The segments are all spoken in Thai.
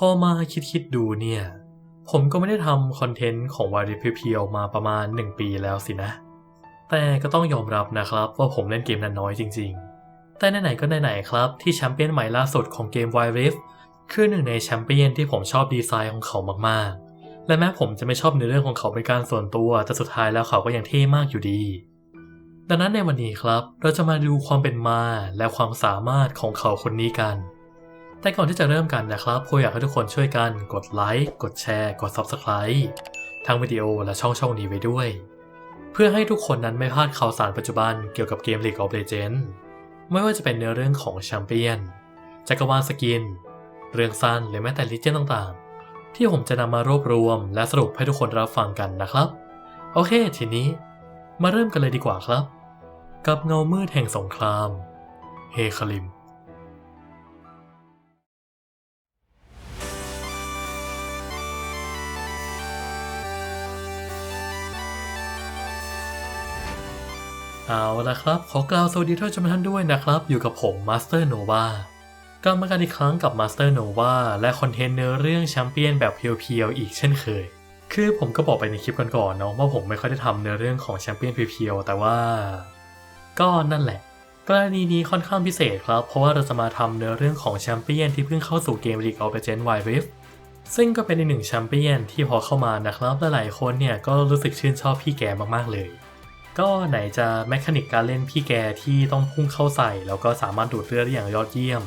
พอมาคิดคิดๆดูเนี่ย ผมก็ไม่ได้ทำคอนเทนต์ของวาริเพียวมาประมาณ 1 ปีแล้วสินะ แต่ก็ต้องยอมรับนะครับว่าผมเล่นเกมนั้นน้อยจริงๆ แต่ไหนๆก็ไหนๆครับที่แชมเปี้ยนใหม่ล่าสุดของเกม Wild Rift คือหนึ่งในแชมเปี้ยนที่ผมชอบดีไซน์ของเขามากๆ และแม้ผมจะไม่ชอบในเรื่องของเขาเป็นการส่วนตัว แต่สุดท้ายแล้วเขาก็ยังเท่มากอยู่ดี ดังนั้นในวันนี้ครับ เราจะมาดูความเป็นมาและความสามารถของเขาคนนี้กัน แต่ก่อนที่จะเริ่มกันนะครับผมอยากให้ทุกคนช่วยกันกดไลค์กดแชร์ กด Subscribe ทั้งวิดีโอและช่องช่องนี้ไว้ด้วย เพื่อให้ทุกคนนั้นไม่พลาดข่าวสารปัจจุบันเกี่ยวกับเกม League of Legends ไม่ว่าจะเป็นเนื้อเรื่องของแชมเปี้ยนจักรวาลสกิน เรื่องสั้นหรือแม้แต่ลิเจนต่างๆ ที่ผมจะนำมารวบรวม และสรุปให้ทุกคนรับฟังกันนะครับ โอเค ทีนี้มาเริ่มกันเลยดีกว่าครับ กับเงามืดแห่งสงคราม เฮคาลิม เอาละครับ ขอกล่าวสวัสดีท่านผู้ชมทุกท่านด้วยนะครับ อยู่กับผมมาสเตอร์โนวากลับมากันอีกครั้งกับมาสเตอร์โนวาและคอนเทนต์เนื้อเรื่องแชมเปี้ยนแบบเพียวๆอีกเช่นเคย คือผมก็บอกไปในคลิปก่อนๆเนาะว่าผมไม่ค่อยได้ทำเนื้อเรื่องของแชมเปี้ยนเพียวๆแต่ว่า ก็นั่นแหละ กรณีนี้ค่อนข้างพิเศษครับ เพราะว่าเราจะมาทำเนื้อเรื่องของแชมเปี้ยนที่เพิ่งเข้าสู่เกม League of Legends Wild Rift ซึ่งก็เป็นอีกหนึ่งแชมเปี้ยนที่พอเข้ามานะครับหลายๆคนเนี่ยก็รู้สึกชื่นชอบพี่แกมากๆเลย ก็ไหนจะแมคานิกการเล่นพี่แกที่ต้องพุ่งเข้าใส่ แล้วก็สามารถดูดเลือดได้อย่างยอดเยี่ยม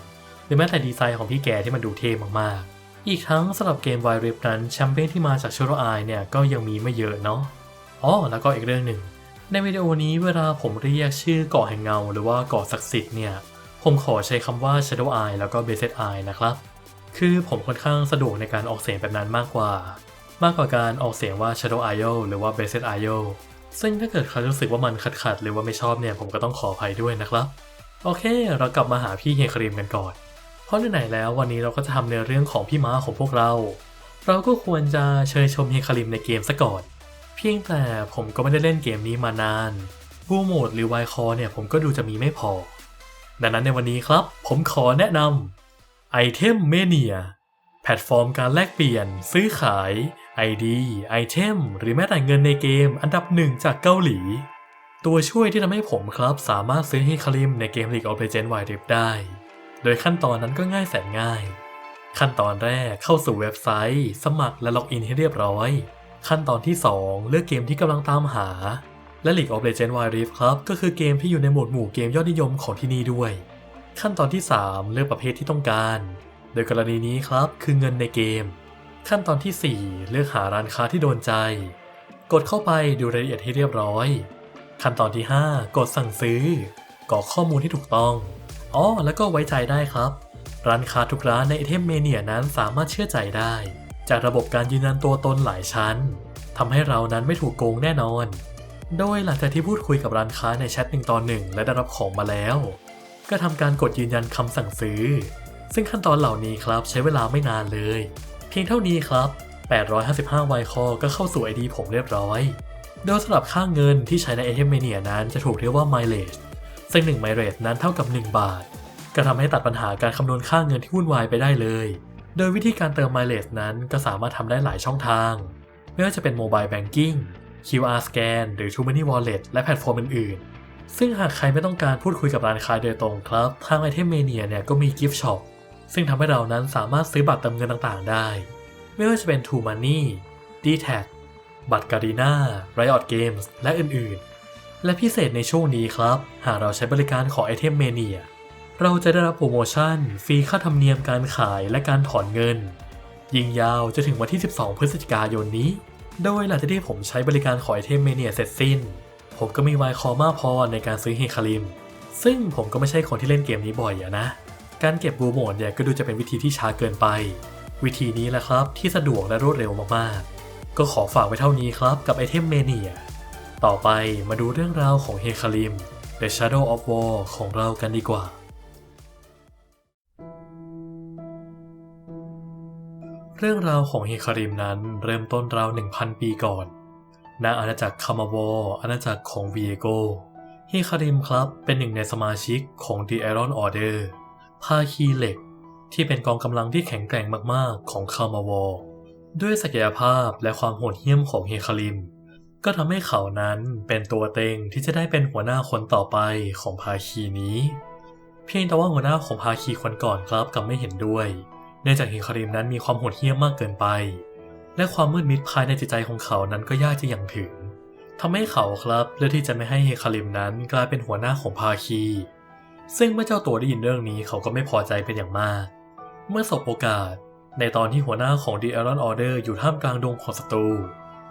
หรือแม้แต่ดีไซน์ของพี่แกที่มันดูเท่มากๆ อีกทั้งสำหรับเกม Wild Rift นั้นแชมเปี้ยนที่มาจากชโรไอเนี่ยก็ยังมีไม่เยอะเนาะอ๋อแล้วก็อีกเรื่องหนึ่ง ในวิดีโอนี้เวลาผมเรียกชื่อเกาะแห่งเงา หรือว่าเกาะศักดิ์สิทธิ์เนี่ยผมขอใช้คำว่า Shadow Eye แล้วก็ Blessed Eye นะครับ คือผมค่อนข้างสะดวกในการออกเสียงแบบนั้นมากกว่า มากกว่าการออกเสียงว่า Shadow Eye หรือว่า Blessed Eye ซึ่งถ้าเกิดใครรู้สึกว่ามันขัดๆหรือว่าไม่ชอบเนี่ยผมก็ต้องขออภัยด้วยนะครับ โอเค เรากลับมาหาพี่เฮครีมกันก่อน เพราะไหนๆแล้ววันนี้เราก็จะทำเนื้อเรื่องของพี่ม้าของพวกเรา เราก็ควรจะเชยชมเฮคาริมในเกมซะก่อน เพียงแต่ผมก็ไม่ได้เล่นเกมนี้มานานบูโหมดหรือไวคอเนี่ยผมก็ดูจะมีไม่พอ ดังนั้นในวันนี้ครับ ผมขอแนะนำไอเทมเมเนีย ลตฟอร์มการแลกเปลี่ยน ซื้อขาย ID ไอเทมหรือแม้แต่เงินในเกมอันดับหนึ่งจากเกาหลี ตัวช่วยที่ทำให้ผมครับสามารถซื้อให้คาริมในเกม League of Legends Wild Rift ได้ โดยขั้นตอนนั้นก็ง่ายแสนง่าย ขั้นตอนแรกเข้าสู่เว็บไซต์ สมัครและล็อกอินให้เรียบร้อย ขั้นตอนที่ 2 เลือกเกมที่กำลังตามหา และ League of Legends Wild Rift ครับก็คือเกมที่อยู่ในหมวดหมู่เกมยอดนิยมของที่นี่ด้วย ขั้นตอนที่ 3 เลือกประเภทที่ต้องการ โดยกรณีนี้ครับคือเงินในเกม ขั้นตอนที่ 4 เลือกหาร้านค้าที่โดนใจ กดเข้าไปดูรายละเอียดให้เรียบร้อย ขั้นตอนที่ 5 กดสั่งซื้อกรอกข้อมูลที่ถูกต้องอ๋อแล้วก็ไว้ใจได้ครับ ร้านค้าทุกร้านในไอเทมเมเนียนั้นสามารถเชื่อใจได้ จากระบบการยืนยันตัวตนหลายชั้นทำให้เรานั้นไม่ถูกโกงแน่นอน โดยหลังจากที่พูดคุยกับร้านค้าในแชทหนึ่งตอนหนึ่งและได้รับของมาแล้ว ก็ทำการกดยืนยันคำสั่งซื้อ ซึ่งขั้นตอนเหล่านี้ครับใช้เวลาไม่นานเลย เพียงเท่านี้ครับ 855ไวคอก็เข้าสู่ ID ผมเรียบร้อย โดยสำหรับค่าเงินที่ใช้ในไอเทมเมเนียนั้นจะถูกเรียกว่า mileage ซึ่ง1 mileage นั้นเท่ากับ 1 บาท ก็ทำให้ตัดปัญหาการคำนวณค่าเงินที่วุ่นวายไปได้เลย โดยวิธีการเติม mileage นั้นก็สามารถทำได้หลายช่องทาง ไม่ว่าจะเป็น mobile banking QR scan หรือ True Money Wallet และแพลตฟอร์มอื่นๆซึ่งหากใครไม่ต้องการพูดคุยกับร้านค้าโดยตรงครับ ทาง Item Mania เนี่ยก็มี Gift Shop ซึ่งทำให้เรานั้นสามารถซื้อบัตรเติมเงินต่างๆได้ ไม่ว่าจะเป็น True Money d t a c บัตร Garena Riot Games และอื่นๆ และพิเศษในช่วงนี้ครับ หากเราใช้บริการของ Item Mania เราจะได้รับโปรโมชั่น ฟรีค่าธรรมเนียมการขายและการถอนเงิน ยิงยาวจะถึงวันที่ 12 พฤศจิกายนนี้ โดยหลังจากที่ผมใช้บริการของ Item Mania เสร็จสิ้น ผมก็มีไวคอมาพอในการซื้อเฮคาริม ซึ่งผมก็ไม่ใช่คนที่เล่นเกมนี้บ่อยอะนะ การเก็บบูโหมดเนี่ยก็ดูจะเป็นวิธีที่ช้าเกินไป วิธีนี้แหละครับที่สะดวกและรวดเร็วมากๆ ก็ขอฝากไว้เท่านี้ครับกับไอเทมเมเนียต่อไปมาดูเรื่องราวของเฮคาริม The Shadow of War ของเรากันดีกว่า เรื่องราวของเฮคาริมนั้นเริ่มต้นราว 1,000 ปีก่อน ณ อาณาจักรคามาวออาณาจักรของวีเอโกเฮคาริมครับเป็นหนึ่งในสมาชิกของ The Iron Order ภาคีเหล็ก ที่เป็นกองกำลังที่แข็งแกร่งมากๆ ของคามาวอร์ด้วยศักยภาพและความโหดเหี้ยมของเฮคาริม ก็ทำให้เขานั้นเป็นตัวเต็งที่จะได้เป็นหัวหน้าคนต่อไปของภาคีนี้ เพียงแต่ว่าหัวหน้าของภาคีคนก่อนครับกับไม่เห็นด้วย เนื่องจากเฮคาริมนั้นมีความโหดเหี้ยมมากเกินไป และความมืดมิดภายในจิตใจของเขานั้นก็ยากจะยังถึงทำให้เขาครับเลือกที่จะไม่ให้เฮคาริมนั้นกลายเป็นหัวหน้าของภาคี ซึ่งเมื่อเจ้าตัวได้ยินเรื่องนี้เขาก็ไม่พอใจเป็นอย่างมาก เมื่อสบโอกาส ในตอนที่หัวหน้าของ The Iron Order อยู่ท่ามกลางดงของศัตรู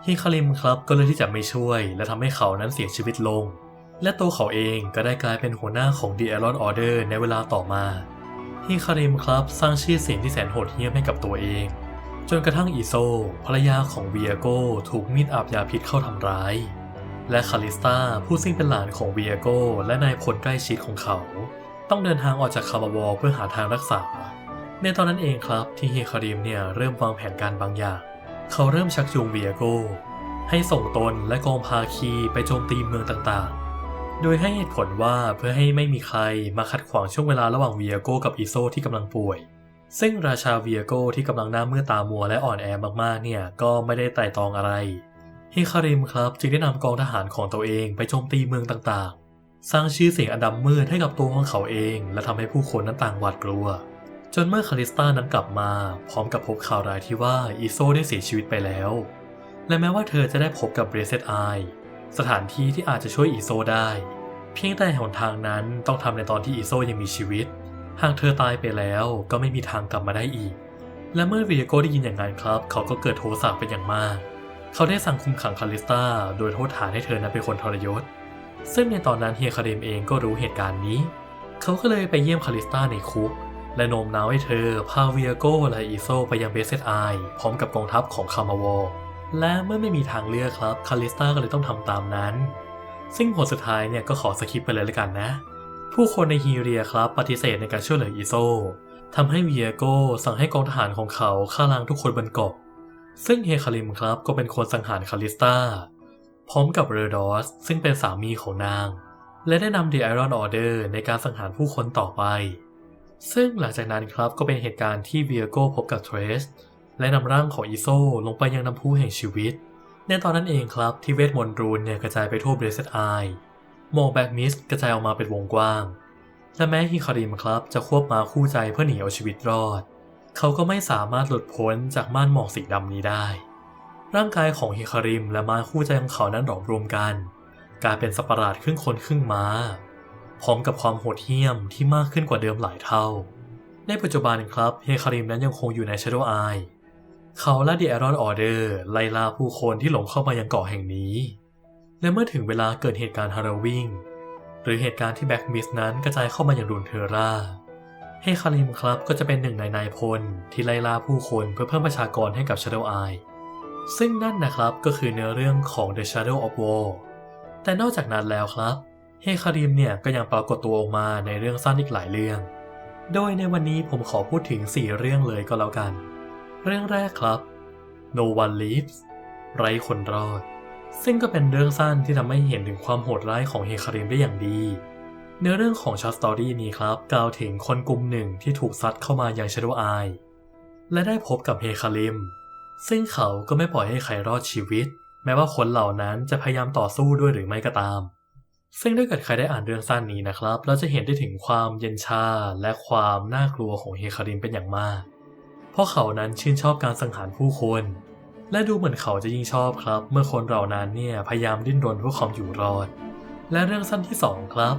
ฮิคาริมครับก็เลยที่จะไม่ช่วย และทำให้เขานั้นเสียชีวิตลง และตัวเขาเองก็ได้กลายเป็นหัวหน้าของ The Iron Order ในเวลาต่อมาฮิคาริมครับสร้างชื่อเสียงที่แสนโหดเหี้ยมให้กับตัวเอง จนกระทั่งอีโซภรรยาของเวียโกถูกมีดอาบยาพิษเข้าทำร้าย และคาลิสตาผู้ซึ่งเป็นหลานของเวียโกและนายพลใกล้ชิดของเขา ต้องเดินทางออกจากคาบาวอเพื่อหาทางรักษา ในตอนนั้นเองครับที่เฮคาริมเนี่ยเริ่มวางแผนการบางอย่าง เขาเริ่มชักจูงเวียโกให้ส่งตนและกองพาคีไปโจมตีเมืองต่างๆ โดยให้เหตุผลว่าเพื่อให้ไม่มีใครมาขัดขวางช่วงเวลาระหว่างเวียโกกับอิโซที่กำลังป่วย ซึ่งราชาเวียโกที่กำลังหน้ามืดตามัวและอ่อนแอมากๆเนี่ยก็ไม่ได้ไต่ตองอะไร เฮคาริมครับจึงได้นำกองทหารของตัวเองไปโจมตีเมืองต่างๆ สร้างชื่อเสียงอันดำมืดให้กับตัวของเขาเอง และทำให้ผู้คนนั้นต่างหวาดกลัว จนเมื่อคาริสตานั้นกลับมา พร้อมกับพบข่าวร้ายที่ว่าอีโซได้เสียชีวิตไปแล้ว และแม้ว่าเธอจะได้พบกับเบรเซตไอสถานที่ที่อาจจะช่วยอีโซได้ เพียงแต่หนทางนั้นต้องทำในตอนที่อีโซยังมีชีวิต หากเธอตายไปแล้วก็ไม่มีทางกลับมาได้อีก และเมื่อวีโกได้ยินอย่างนั้นครับ เขาก็เกิดโทสะเป็นอย่างมาก เขาได้สั่งคุมขังคาลิสตาโดยโทษฐานให้เธอนั้นเป็นคนทรยศ ซึ่งในตอนนั้นเฮียคาเดมเองก็รู้เหตุการณ์นี้ เขาก็เลยไปเยี่ยมคาลิสตาในคุก และโน้มน้าวให้เธอพาเวียโกและอีโซไปยังเบสเซตไอพร้อมกับกองทัพของคามาวอร์และเมื่อไม่มีทางเลือกครับคาลิสตาก็เลยต้องทำตามนั้น ซึ่งผลสุดท้ายเนี่ยก็ขอสคิปไปเลยละกันนะ ผู้คนในฮีเรียครับปฏิเสธในการช่วยเหลืออีโซทำให้เวียโกสั่งให้กองทหารของเขาฆ่าล้างทุกคนบนเกาะ ซึ่งเฮคาริมครับก็เป็นคนสังหารคาลิสตาพร้อมกับเรดอสซึ่งเป็นสามีของนาง และได้นำ The Iron Order ในการสังหารผู้คนต่อไป ซึ่งหลังจากนั้นครับก็เป็นเหตุการณ์ที่เวียโกพบกับเทรสและนำร่างของอีโซลงไปยังน้ำพุแห่งชีวิต ในตอนนั้นเองครับที่เวทมนต์รูนเนี่ยกระจายไปทั่วเบรเซตไอหมอกแบ็กมิสกระจายออกมาเป็นวงกว้าง และแม้ฮิคาริมครับจะควบมาคู่ใจเพื่อหนีเอาชีวิตรอด เขาก็ไม่สามารถหลุดพ้นจากม่านหมอกสีดำนี้ได้ ร่างกายของฮิคาริมและม้าคู่ใจของเขานั้นหลอมรวมกัน กลายเป็นสัประหลาดครึ่งคนครึ่งม้า พร้อมกับความโหดเหี้ยมที่มากขึ้นกว่าเดิมหลายเท่า ในปัจจุบันครับเฮคาริมนั้นยังคงอยู่ใน Shadow Eye เขาและ The Iron Order ไล่ล่าผู้คนที่หลงเข้ามายังเกาะแห่งนี้ และเมื่อถึงเวลาเกิดเหตุการณ์ฮาโลวีนหรือเหตุการณ์ที่แบ็กมิสนั้นกระจายเข้ามาอย่างรุนเทอร่า เฮคาริมครับก็จะเป็นหนึ่งในนายพลที่ไล่ล่าผู้คนเพื่อเพิ่มประชากรให้กับ Shadow Eye ซึ่งนั่นนะครับก็คือเนื้อเรื่องของ The Shadow of War แต่นอกจากนั้นแล้วครับ เฮคาริมเนี่ยก็ยังปรากฏตัวออกมาในเรื่องสั้นอีกหลายเรื่อง โดยในวันนี้ผมขอพูดถึง 4 เรื่องเลยก็แล้วกัน เรื่องแรกครับ No One Lives ไร้คนรอด ซึ่งก็เป็นเรื่องสั้นที่ทำให้เห็นถึงความโหดร้ายของเฮคาริมได้อย่างดี เนื้อเรื่องของช็อตสตอรี่นี้ครับ กล่าวถึงคนกลุ่มหนึ่งที่ถูกซัดเข้ามายัง Shadow Eye และได้พบกับเฮคาริม ซึ่งเขาก็ไม่ปล่อยให้ใครรอดชีวิต แม้ว่าคนเหล่านั้นจะพยายามต่อสู้ด้วยหรือไม่ก็ตาม ซึ่งถ้าเกิดใครได้อ่านเรื่องสั้นนี้นะครับ เราจะเห็นได้ถึงความเย็นชาและความน่ากลัวของเฮคาริมเป็นอย่างมาก เพราะเขานั้นชื่นชอบการสังหารผู้คน และดูเหมือนเขาจะยิ่งชอบครับ เมื่อคนเหล่านั้นเนี่ยพยายามดิ้นรนเพื่อความอยู่รอด และเรื่องสั้นที่ 2 ครับ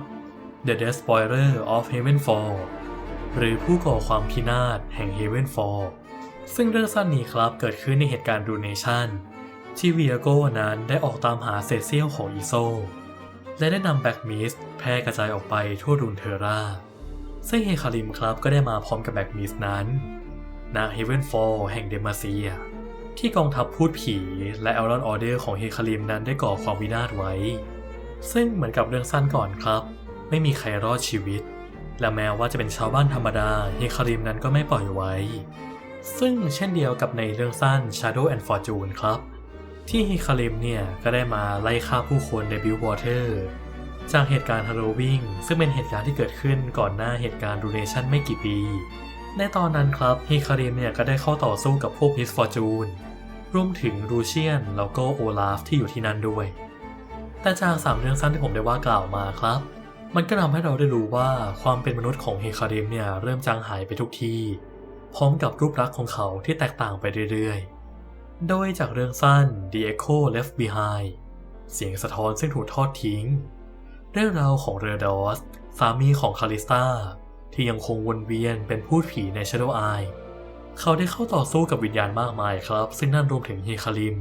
The Despoiler of Heavenfall หรือผู้ก่อความพินาศแห่ง Heavenfall ซึ่งเรื่องสั้นนี้ครับเกิดขึ้นในเหตุการณ์รูเนชั่น ที่วียโกนั้นได้ออกตามหาเศษเสี้ยวของอีโซ และได้นำแบ็กมิสแพร่กระจายออกไปทั่วรุนเทอร่า ซึ่งเฮคาริมครับก็ได้มาพร้อมกับแบ็กมิสนั้นณเฮเวนฟอลแห่งเดมาเซีย ที่กองทัพพูดผีและเอลรอนออเดอร์ของเฮคาริมนั้นได้ก่อความวินาศไว้ ซึ่งเหมือนกับเรื่องสั้นก่อนครับ ไม่มีใครรอดชีวิต และแม้ว่าจะเป็นชาวบ้านธรรมดาเฮคาริมนั้นก็ไม่ปล่อยไว้ ซึ่งเช่นเดียวกับในเรื่องสั้น Shadow and Fortune ครับ ที่ฮิคาริมเนี่ยก็ได้มาไล่ฆ่าผู้คนในบิลวอเตอร์จากเหตุการณ์ฮาโลวีนซึ่งเป็นเหตุการณ์ที่เกิดขึ้นก่อนหน้าเหตุการณ์รูเนชั่นไม่กี่ปีในในตอนนั้นครับฮิคาริมเนี่ยก็ได้เข้าต่อสู้กับพวกมิสฟอร์จูนรวมถึงรูเชียนแล้วก็โอลาฟที่อยู่ที่นั่นด้วย แต่จากสามเรื่องสั้นที่ผมได้ว่ากล่าวมาครับ มันก็ทำให้เราได้รู้ว่าความเป็นมนุษย์ของเฮคาริมเนี่ยเริ่มจางหายไปทุกที่ พร้อมกับรูปลักษณ์ของเขาที่แตกต่างไปเรื่อยๆ โดยจากเรื่องสั้น The Echo Left Behind เสียงสะท้อนซึ่งถูกทอดทิ้ง เรื่องราวของเรดอสสามีของคาริสตาที่ยังคงวนเวียนเป็นพูดผีใน Shadow Eye เขาได้เข้าต่อสู้กับวิญญาณมากมายครับ ซึ่งนั่นรวมถึงเฮคาริม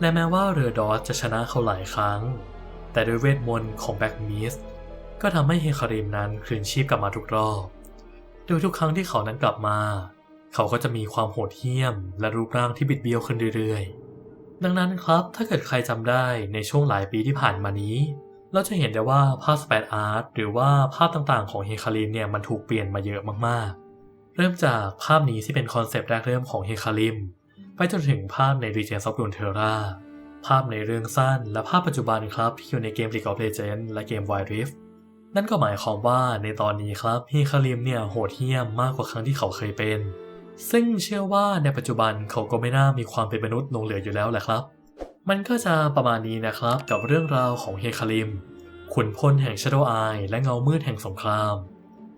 และแม้ว่าเรดอสจะชนะเขาหลายครั้ง แต่ด้วยเวทมนต์ของแบ็กมิส ก็ทำให้เฮคาริมนั้นคืนชีพกลับมาทุกรอบ โดยทุกครั้งที่เขานั้นกลับมา เขาก็จะมีความโหดเหี้ยม และรูปร่างที่บิดเบี้ยวขึ้นเรื่อยๆ ดังนั้นครับถ้าเกิดใครจำได้ในช่วงหลายปีที่ผ่านมานี้ เราจะเห็นได้ว่าภาพสเปดอาร์ตหรือว่าภาพต่างๆของเฮคาริมเนี่ยมันถูกเปลี่ยนมาเยอะมากๆ เริ่มจากภาพนี้ที่เป็นคอนเซปต์แรกเริ่มของเฮคาริมไปจนถึงภาพใน Legends of Runeterra ภาพในเรื่องสั้นและภาพปัจจุบันครับที่อยู่ในเกม League of Legends และเกม Wild Rift นั่นก็หมายความว่าในตอนนี้ครับเฮคาริมเนี่ยโหดเหี้ยมมากกว่าครั้งที่เขาเคยเป็น ซึ่งเชื่อว่าในปัจจุบันเขาก็ไม่น่ามีความเป็นมนุษย์ลงเหลืออยู่แล้วแหละครับ มันก็จะประมาณนี้นะครับ กับเรื่องราวของเฮคาริม ขุนพลแห่ง Shadow Eye และเงามืดแห่งสงคราม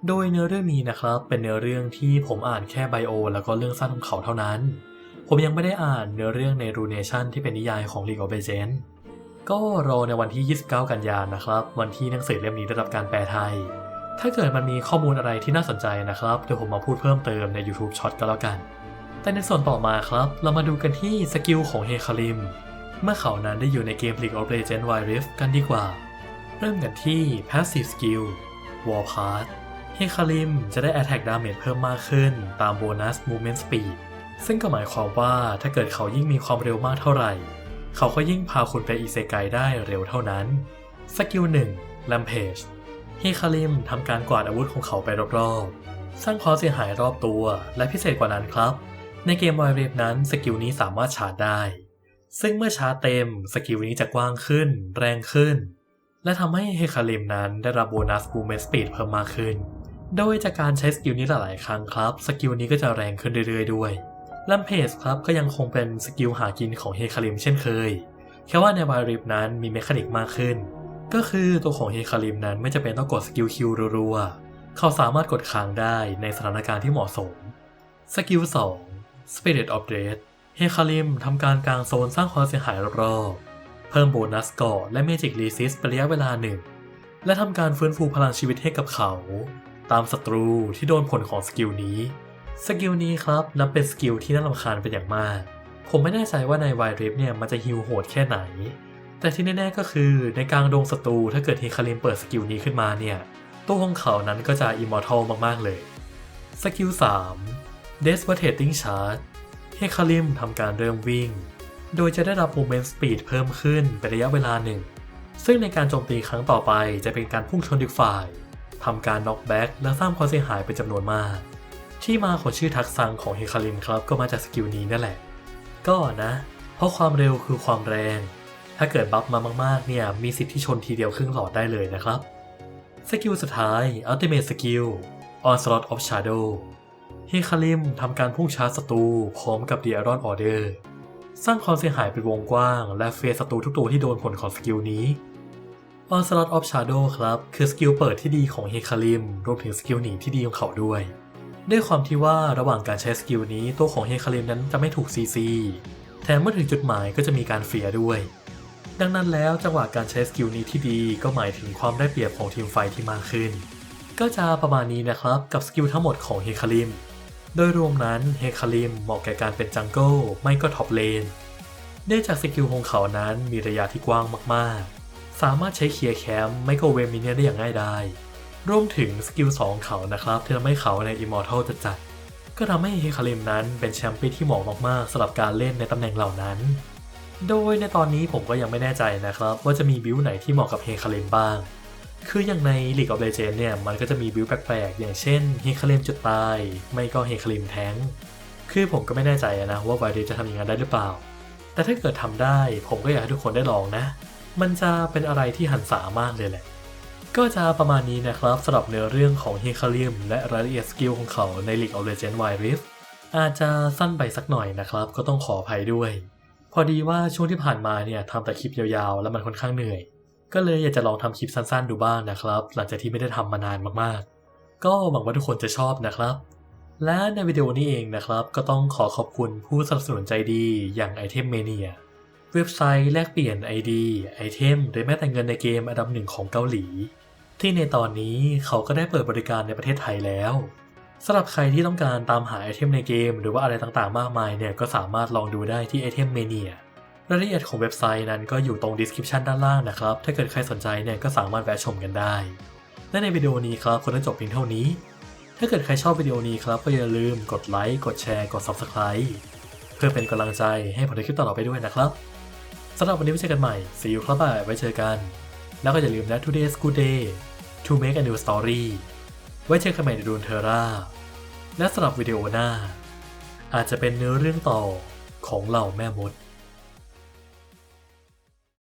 โดยเนื้อเรื่องนี้นะครับเป็นเนื้อเรื่องที่ผมอ่านแค่ไบโอ แล้วก็เรื่องสั้นของเขาเท่านั้น ผมยังไม่ได้อ่านเนื้อเรื่องใน Runation ที่เป็นนิยายของ League of Legends ก็รอในวันที่ 29 กันยานนะครับ วันที่หนังสือเล่มนี้ได้รับการแปลไทย ถ้าเกิดมันมีข้อมูลอะไรที่น่าสนใจนะครับ เดี๋ยวผมมาพูดเพิ่มเติมใน YouTube Short ก็แล้วกัน แต่ในส่วนต่อมาครับ เรามาดูกันที่สกิลของเฮคาริม เมื่อเขานั้นได้อยู่ในเกม League of Legends Wild Rift กันดีกว่า เริ่มกันที่ Passive Skill Warpath เฮคาริมจะได้ Attack Damage เพิ่มมากขึ้น ตามโบนัส Movement Speed ซึ่งก็หมายความว่าถ้าเกิดเขายิ่งมีความเร็วมากเท่าไหร่ เขาก็ยิ่งพาคุณไปอิเซไกได้เร็วเท่านั้น สกิล 1 Rampage เฮคาริมทำการกวาดอาวุธของเขาไปรอบๆ สร้างความเสียหายรอบตัว และพิเศษกว่านั้นครับ ในเกมวายเรฟนั้นสกิลนี้สามารถชาร์จได้ ซึ่งเมื่อชาร์จเต็มสกิลนี้จะกว้างขึ้น แรงขึ้น และทำให้เฮคาริมนั้นได้รับโบนัสบูมเมสปีดเพิ่มมากขึ้น โดยจากการใช้สกิลนี้หลายๆครั้งครับ สกิลนี้ก็จะแรงขึ้นเรื่อยๆด้วย ลัมเพจครับก็ยังคงเป็นสกิลหากินของเฮคาริมเช่นเคย แค่ว่าในวายริฟนั้นมีเมคานิกมากขึ้น ก็คือตัวของเฮคาริมนั้นไม่จะเป็นต้องกดสกิลคิวรัวๆ เขาสามารถกดค้างได้ในสถานการณ์ที่เหมาะสม สกิล 2 Spirit of Dread เฮคาริมทำการกลางโซนสร้างความเสียหายรอบๆ เพิ่มโบนัสก่อและ Magic Resist เป็นระยะเวลาหนึ่ง และทำการฟื้นฟูพลังชีวิตให้กับเขา ตามศัตรูที่โดนผลของสกิลนี้ สกิลนี้ครับนับเป็นสกิลที่น่ารำคาญเป็นอย่างมาก ผมไม่แน่ใจว่าในวายริฟเนี่ยมันจะฮิวโหดแค่ไหน แต่ที่แน่ๆก็คือในกลางดงศัตรูถ้าเกิดเฮคาริมเปิดสกิลนี้ขึ้นมาเนี่ย ตัวของเขานั้นก็จะอิมมอร์ทัลมากๆเลยสกิล3 Devastating Charge เฮคาริมทำการเริ่มวิ่ง โดยจะได้รับ Movement Speed เพิ่มขึ้นเป็นระยะเวลาหนึ่ง ซึ่งในการโจมตีครั้งต่อไปจะเป็นการพุ่งชนอีกฝ่ายทำการน็อกแบ็กและสร้างความเสียหายเป็นจำนวนมาก ที่มาของชื่อทักษะของเฮคาริมครับก็มาจากสกิลนี้นั่นแหละ ก็นะ เพราะความเร็วคือความแรง ถ้าเกิดบัฟมามากๆเนี่ยมีสิทธิ์ที่ชนทีเดียวครึ่งหลอดได้เลยนะครับ สกิลสุดท้าย Ultimate Skill Onslaught of Shadow เฮคาริมทำการพุ่งชาร์จศัตรูพร้อมกับ The Iron Order สร้างความเสียหายเป็นวงกว้าง และเฟสศัตรูทุกตัวที่โดนผลของสกิลนี้ Onslaught of Shadow ครับ คือสกิลเปิดที่ดีของเฮคาริมรวมถึงสกิลหนีที่ดีของเขาด้วย ด้วยความที่ว่าระหว่างการใช้สกิลนี้ตัวของเฮคาริมนั้นจะไม่ถูกซีซีแถมเมื่อถึงจุดหมายก็จะมีการเฟียด้วย ดังนั้นแล้วจังหวะการใช้สกิลนี้ที่ดีก็หมายถึงความได้เปรียบของทีมไฟที่มากขึ้น ก็จะประมาณนี้นะครับกับสกิลทั้งหมดของเฮคาริม โดยรวมนั้นเฮคาริมเหมาะแก่การเป็นจังเกิลไม่ก็ท็อปเลนเนื่องจากสกิลของเขานั้นมีระยะที่กว้างมากๆ สามารถใช้เคลียร์แคมป์ไม่ก็เวมิเนียได้อย่างง่ายดาย รวมถึงสกิล2เขานะครับที่ทำให้เขาในอิมมอร์ทัลจัดๆก็ทำให้เฮคาริมนั้นเป็นแชมเปี้ที่เหมาะมากๆสำหรับการเล่นในตำแหน่งเหล่านั้น โดยในตอนนี้ผมก็ยังไม่แน่ใจนะครับ ว่าจะมีบิลไหนที่เหมาะกับเฮคาริมบ้าง คืออย่างใน League of Legends เนี่ยมันก็จะมีบิลแปลกๆอย่างเช่นเฮคาริมจุดตาย ไม่ก็เฮคาริมแทงคือผมก็ไม่แน่ใจนะว่าไวรีจะทำอย่างนั้นได้หรือเปล่า แต่ถ้าเกิดทำได้ผมก็อยากให้ทุกคนได้ลองนะ มันจะเป็นอะไรที่หันษามากเลยแหละ ก็จะประมาณนี้นะครับสำหรับเนื้อเรื่องของเฮคาริมและรายละเอียดสกิลของเขาใน League of Legends Wild Rift อาจจะสั้นไปสักหน่อยนะครับ ก็ต้องขออภัยด้วย พอดีว่าช่วงที่ผ่านมาเนี่ยทำแต่คลิปยาวๆ แล้วมันค่อนข้างเหนื่อย ก็เลยอยากจะลองทำคลิปสั้นๆดูบ้างนะครับ หลังจากที่ไม่ได้ทำมานานมากๆ ก็หวังว่าทุกคนจะชอบนะครับ และในวิดีโอนี้เองนะครับ ก็ต้องขอขอบคุณผู้สนับสนุนใจดีอย่าง Item Mania เว็บไซต์แลกเปลี่ยน ID ไอเทมหรือแม้แต่เงินในเกมอันดับหนึ่งของเกาหลี ที่ในตอนนี้เขาก็ได้เปิดบริการในประเทศไทยแล้วสำหรับใครที่ต้องการตามหาไอเทมในเกม หรือว่าอะไรต่างๆ มากมายเนี่ยก็สามารถลองดูได้ที่ Item Mania รายละเอียดของเว็บไซต์นั้นก็อยู่ตรง description ด้านล่างนะครับ ถ้าเกิดใครสนใจเนี่ยก็สามารถแวะชมกันได้ และในวิดีโอนี้ครับคนต้องจบเพียงเท่านี้ ถ้าเกิดใครชอบวิดีโอนี้ครับก็อย่าลืมกดไลค์ กดแชร์ กด Subscribe เพื่อเป็นกำลังใจให้ผมในคลิปต่อไปด้วยนะครับสำหรับวันนี้ไว้เจอกันใหม่ see you ครับบ๊ายบายไว้เจอกัน แล้วก็อย่าลืมนะ today's good day to make a new story ไว้เจอกันใหม่ในดูนเทอร่า และสำหรับวิดีโอหน้า อาจจะเป็นเนื้อเรื่องต่อของเหล่าแม่มด